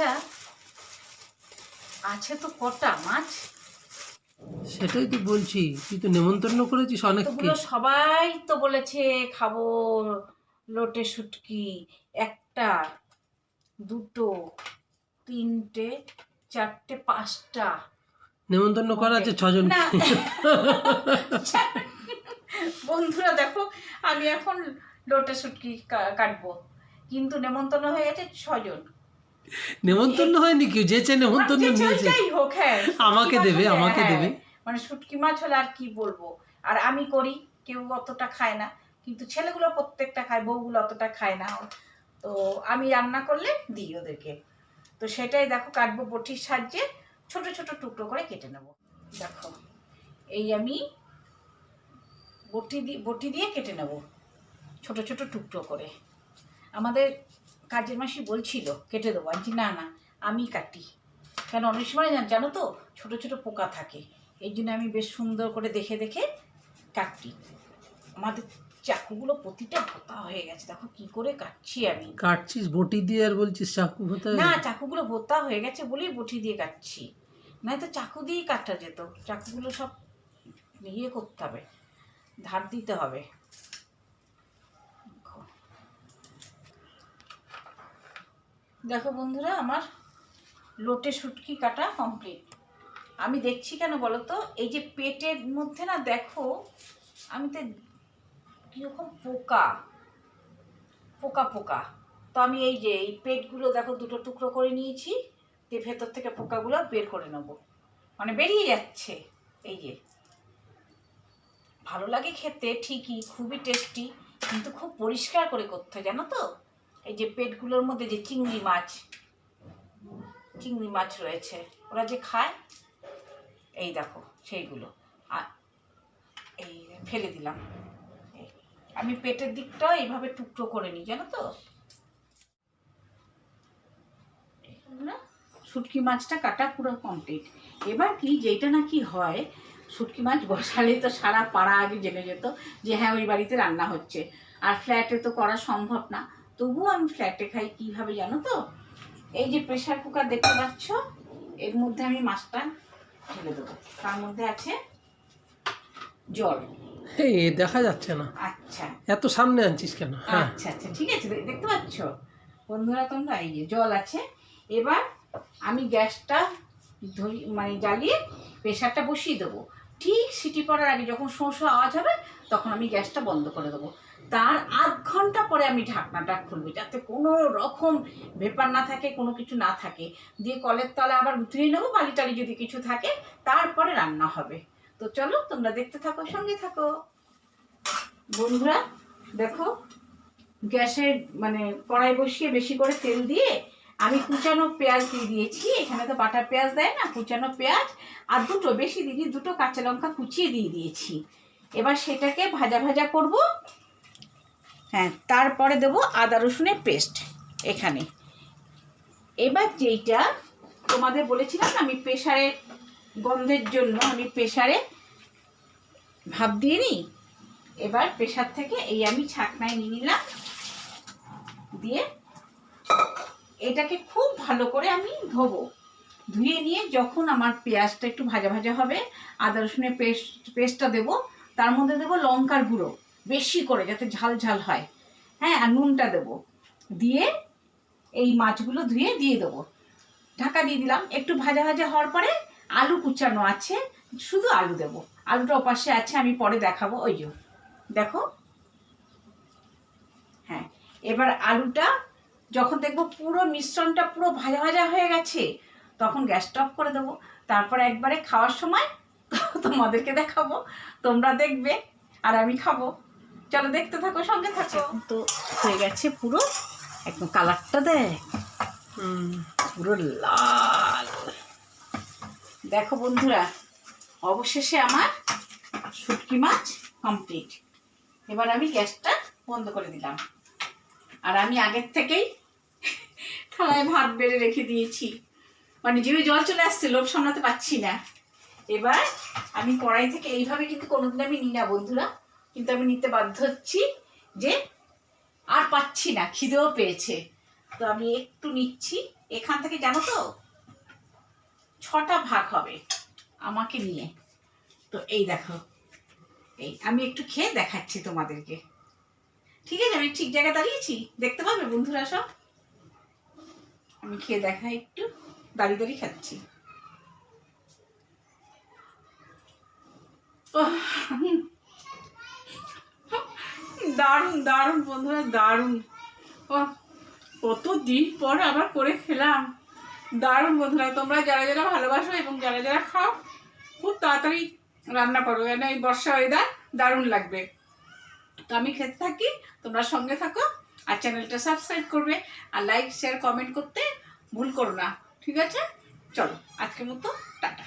আচ্ছা আছে তো কটা মাছ? সেটাই তো বলছি তুই তো নেমন্তন্ন করেছিস অনেককে। সবাই তো বলেছে খাব লোটে শুটকি একটা দুটো তিনটে চারটে পাঁচটা। নেমন্তন্ন করা আছে ছজন বন্ধুরা দেখো আমি এখন লোটে শুটকি কাটবো। কিন্তু নেমন্তন্ন হয়ে গেছে ছজন। নেমন্তন্ন হয়নি কি যেচে নেমন্তন্ন মানে যে নিয়েছে যাই হোক হ্যাঁ আমাকে দেবে, আমাকে হ্যাঁ, দেবে। মানে শুটকি মাছ হলে আর কি বলব? আর আমি করি কেউ অতটা খায় না কিন্তু ছেলেগুলো প্রত্যেকটা খায় বউগুলো অতটা খায় না। তো আমি রান্না করলে দিই ওদেরকে। তো সেটাই দেখো কাটবো বটির সাহায্যে ছোট ছোট টুকরো করে কেটে নেব। দেখো এই আমি বটি দিয়ে বটি দিয়ে কেটে নেব ছোট ছোট টুকরো করে। আমাদের কাজের মাসি বলছিল কেটে দেবো। আনছি না না আমি কাটি। কেন অনেক সময় জান- জানো তো ছোট ছোট পোকা থাকে। এই জন্য আমি বেশ সুন্দর করে দেখে দেখে কাটি আমাদের চাকুগুলো প্রতিটা ভোতা হয়ে গেছে। দেখো কি করে কাটছি আমি। কাটছিস? বটি দিয়ে আর বলছিস চাকু হতে না চাকুগুলো ভোতা হয়ে গেছে বলেই বটি দিয়ে কাটছি। না তো চাকু দিয়েই কাটা যেত। চাকুগুলো সব ইয়ে করতে হবে ধার দিতে হবে। দেখো বন্ধুরা, আমার লোটে শুটকি কাটা কমপ্লিট আমি দেখছি কেন বলো তো? এই যে পেটের মধ্যে না দেখো, আমি তো কীরকম পোকা পোকা পোকা। তো আমি এই যে, এই পেটগুলো দেখো দুটো টুকরো করে নিয়েছি, দিয়ে ভেতর থেকে পোকাগুলো বের করে নেব। মানে বেরিয়ে যাচ্ছে। এই যে, ভালো লাগে খেতে, ঠিকই, খুবই টেস্টি কিন্তু খুব পরিষ্কার করে করতে হয়, জানো তো? এই যে পেটগুলোর মধ্যে যে চিংড়ি মাছ চিংড়ি মাছ রয়েছে ওরা যে খায় এই দেখো সেইগুলো। আর এই ফেলে দিলাম। আমি পেটের দিকটা এইভাবে টুকটো করে নিই জানো তো? শুটকি মাছটা কাটা পুরো কমপ্লিট এবার কি যেটা নাকি হয় শুটকি মাছ বসালে তো সারা পাড়া আগে জেনে যেত যে হ্যাঁ ওই বাড়িতে রান্না হচ্ছে। আর ফ্ল্যাটে তো করা সম্ভব না। তবুও আমি ফ্ল্যাটে খাই কীভাবে জানো তো? এই যে প্রেশার কুকার দেখতে পাচ্ছ এর মধ্যে আমি মাছটা ঢেলে দেবো। তার মধ্যে আছে জল। এই দেখা যাচ্ছে না। আচ্ছা। এত সামনে আনছিস কেন? হ্যাঁ। আচ্ছা আচ্ছা ঠিক আছে দেখতে পাচ্ছ? বন্ধুরা তোমরা এই যে জল আছে এবার আমি গ্যাসটা ধরি মানে জ্বালিয়ে প্রেশারটা বসিয়ে দেবো। ঠিক সিটি পড়ার আগে যখন শোঁ আওয়াজ হবে তখন আমি গ্যাসটা বন্ধ করে দেবো। তার আধ ঘণ্টা পরে আমি ঢাকনাটা খুলবো, যাতে কোনো রকম ভেপার না থাকে, কোনো কিছু না থাকে। দিয়ে কলের তলে আবার উতরিয়ে নেব বালি টালি যদি কিছু থাকে, তারপরে রান্না হবে। তো চলো, তোমরা দেখতে থাকো, সঙ্গে থাকো। বন্ধুরা, দেখো, গ্যাসে মানে কড়াই বসিয়ে বেশি করে তেল দিয়ে আমি কুচানো পেঁয়াজ দিয়ে দিয়েছি। এখানে তো বাটা পেঁয়াজ দেয় না, কুচানো পেঁয়াজ আর দুটো, বেশি দিদি দুটো কাঁচা লঙ্কা কুচিয়ে দিয়ে দিয়েছি। এবার সেটাকে ভাজা ভাজা করব। হ্যাঁ তারপরে দেব আদা রসুনের পেস্ট এখানে। এবার যেইটা তোমাদের বলেছিলাম আমি প্রেশারে গন্ধের জন্য আমি প্রেশারে ভাব দিয়ে নিই। এবার প্রেশার থেকে এই আমি ছাকনায় নিয়ে নিলাম। দিয়ে এটাকে খুব ভালো করে আমি ধোবো। ধুয়ে নিয়ে যখন আমার পেঁয়াজটা একটু ভাজা ভাজা হবে, আদা রসুনের পেস্ট, পেস্টটা দেবো তার মধ্যে দেবো লঙ্কার গুঁড়ো, বেশি করে যাতে ঝাল ঝাল হয়। হ্যাঁ আর নুনটা দেবো। দিয়ে এই মাছগুলো ধুয়ে দিয়ে দেবো। ঢাকা দিয়ে দিলাম। একটু ভাজা ভাজা হওয়ার পরে আলু কুচানো আছে, শুধু আলু দেবো। আলুটা ওপাশে আছে, আমি পরে দেখাবো। ওই যে, দেখো। হ্যাঁ এবার আলুটা যখন দেখব পুরো মিশ্রণটা পুরো ভাজা ভাজা হয়ে গেছে, তখন গ্যাস স্টপ করে দেবো। তারপরে একবারে খাওয়ার সময় তোমাদেরকে দেখাবো। তোমরা দেখবে, আর আমি খাব। চলো দেখতে থাকো, সঙ্গে থাকো। তো হয়ে গেছে পুরো। একদম কালারটা দেয়। পুরো লাল। দেখো বন্ধুরা, অবশেষে আমার শুটকি মাছ কমপ্লিট এবার আমি গ্যাসটা বন্ধ করে দিলাম। আর আমি আগের থেকেই থালায় ভাত বেড়ে রেখে দিয়েছি। মানে জিভে জল চলে আসছে, লোভ সামলাতে পারছি না। এবার আমি কড়াই থেকে এইভাবে কিন্তু কোনোদিন আমি নিই না, বন্ধুরা। কিন্তু আমি নিতে বাধ্য হচ্ছি যে আর পাচ্ছি না, খিদেও পেয়েছে। তো আমি একটু নিচ্ছি। এখান থেকে জানো তো, ছটা ভাগ হবে আমাকে নিয়ে। তো এই দেখো, এই আমি একটু খেয়ে দেখাচ্ছি তোমাদেরকে। ঠিক আছে, আমি ঠিক জায়গায় দাঁড়িয়েছি? দেখতে পাবে বন্ধুরা সব? আমি খেয়ে দেখাই একটু, দাঁড়িয়ে দাঁড়িয়ে খাচ্ছি। দারুণ দারুণ বন্ধুরা, দারুণ। ও কত দিন পর আবার করে খেলাম। দারুণ বন্ধুরা, তোমরা যারা যারা ভালোবাসো এবং যারা যারা খাও, খুব তাড়াতাড়ি রান্না করো। কেন এই বর্ষা ওয়েদার দারুণ লাগবে। তো আমি খেতে থাকি, তোমরা সঙ্গে থাকো আর চ্যানেলটা সাবস্ক্রাইব করবে আর লাইক শেয়ার কমেন্ট করতে ভুল করো না। ঠিক আছে? চলো, আজকের মতো টাটা।